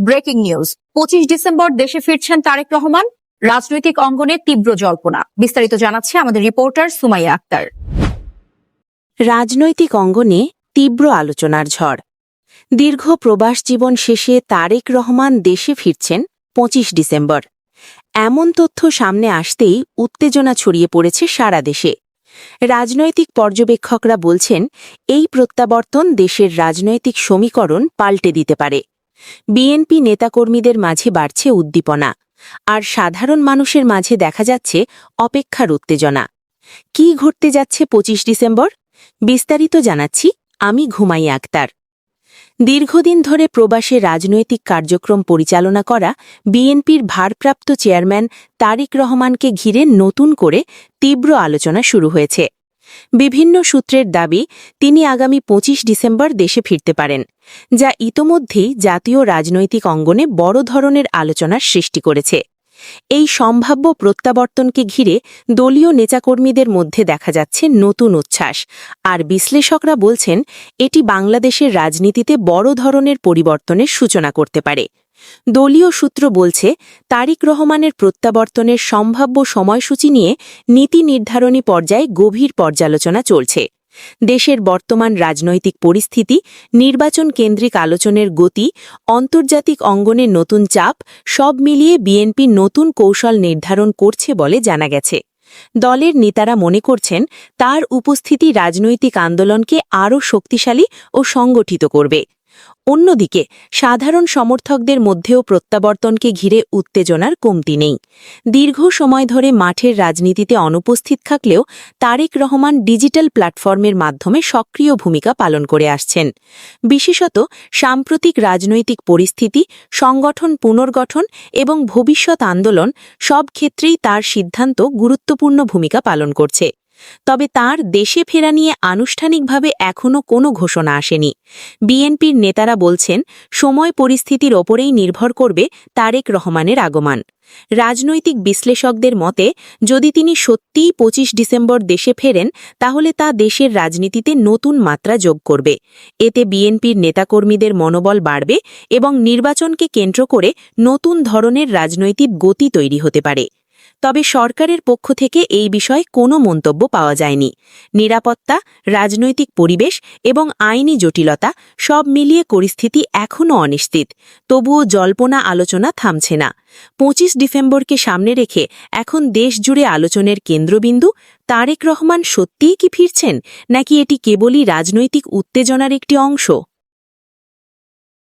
Breaking news. পঁচিশ December দেশে ফিরছেন তারেক রহমান। রাজনৈতিক অঙ্গনে তীব্র জল্পনা। বিস্তারিত জানাচ্ছে আমাদের রিপোর্টার সুমাইয়া আক্তার। রাজনৈতিক অঙ্গনে তীব্র আলোচনার ঝড়। দীর্ঘ প্রবাস জীবন শেষে তারেক রহমান দেশে ফিরছেন পঁচিশ ডিসেম্বর। এমন তথ্য সামনে আসতেই উত্তেজনা ছড়িয়ে পড়েছে সারা দেশে। রাজনৈতিক পর্যবেক্ষকরা বলছেন, এই প্রত্যাবর্তন দেশের রাজনৈতিক সমীকরণ পাল্টে দিতে পারে। বিএনপি নেতাকর্মীদের মাঝে বাড়ছে উদ্দীপনা, আর সাধারণ মানুষের মাঝে দেখা যাচ্ছে অপেক্ষার উত্তেজনা। কি ঘটতে যাচ্ছে পঁচিশ ডিসেম্বর? বিস্তারিত জানাচ্ছি আমি ঘুমাই আক্তার। দীর্ঘদিন ধরে প্রবাসে রাজনৈতিক কার্যক্রম পরিচালনা করা বিএনপির ভারপ্রাপ্ত চেয়ারম্যান তারিক রহমানকে ঘিরে নতুন করে তীব্র আলোচনা শুরু হয়েছে। বিভিন্ন সূত্রের দাবি, তিনি আগামী পঁচিশ ডিসেম্বর দেশে ফিরতে পারেন, যা ইতোমধ্যেই জাতীয় রাজনৈতিক অঙ্গনে বড় ধরনের আলোচনার সৃষ্টি করেছে। এই সম্ভাব্য প্রত্যাবর্তনকে ঘিরে দলীয় নেতাকর্মীদের মধ্যে দেখা যাচ্ছে নতুন উচ্ছ্বাস, আর বিশ্লেষকরা বলছেন, এটি বাংলাদেশের রাজনীতিতে বড় ধরনের পরিবর্তনের সূচনা করতে পারে। দলীয় সূত্র বলছে, তারিক রহমানের প্রত্যাবর্তনের সম্ভাব্য সময়সূচি নিয়ে নীতি নির্ধারণী পর্যায়ে গভীর পর্যালোচনা চলছে। দেশের বর্তমান রাজনৈতিক পরিস্থিতি, নির্বাচন কেন্দ্রিক আলোচনের গতি, আন্তর্জাতিক অঙ্গনে নতুন চাপ, সব মিলিয়ে বিএনপি নতুন কৌশল নির্ধারণ করছে বলে জানা গেছে। দলের নেতারা মনে করছেন, তার উপস্থিতি রাজনৈতিক আন্দোলনকে আরও শক্তিশালী ও সংগঠিত করবে। অন্যদিকে, সাধারণ সমর্থকদের মধ্যেও প্রত্যাবর্তনকে ঘিরে উত্তেজনার কমতি নেই। দীর্ঘ সময় ধরে মাঠের রাজনীতিতে অনুপস্থিত থাকলেও তারেক রহমান ডিজিটাল প্ল্যাটফর্মের মাধ্যমে সক্রিয় ভূমিকা পালন করে আসছেন। বিশেষত সাম্প্রতিক রাজনৈতিক পরিস্থিতি, সংগঠন পুনর্গঠন এবং ভবিষ্যৎ আন্দোলন সব ক্ষেত্রেই তার সিদ্ধান্ত গুরুত্বপূর্ণ ভূমিকা পালন করছে। তবে তার দেশে ফেরা নিয়ে আনুষ্ঠানিকভাবে এখনও কোনো ঘোষণা আসেনি। বিএনপির নেতারা বলছেন, সময় পরিস্থিতির ওপরেই নির্ভর করবে তারেক রহমানের আগমন। রাজনৈতিক বিশ্লেষকদের মতে, যদি তিনি সত্যিই পঁচিশ ডিসেম্বর দেশে ফেরেন, তাহলে তা দেশের রাজনীতিতে নতুন মাত্রা যোগ করবে। এতে বিএনপির নেতাকর্মীদের মনোবল বাড়বে এবং নির্বাচনকে কেন্দ্র করে নতুন ধরনের রাজনৈতিক গতি তৈরি হতে পারে। তবে সরকারের পক্ষ থেকে এই বিষয়ে কোনো মন্তব্য পাওয়া যায়নি। নিরাপত্তা, রাজনৈতিক পরিবেশ এবং আইনি জটিলতা সব মিলিয়ে পরিস্থিতি এখনও অনিশ্চিত, তবুও জল্পনা আলোচনা থামছে না। পঁচিশ ডিসেম্বরকে সামনে রেখে এখন দেশ জুড়ে আলোচনার কেন্দ্রবিন্দু, তারেক রহমান সত্যিই কি ফিরছেন, নাকি এটি কেবলই রাজনৈতিক উত্তেজনার একটি অংশ?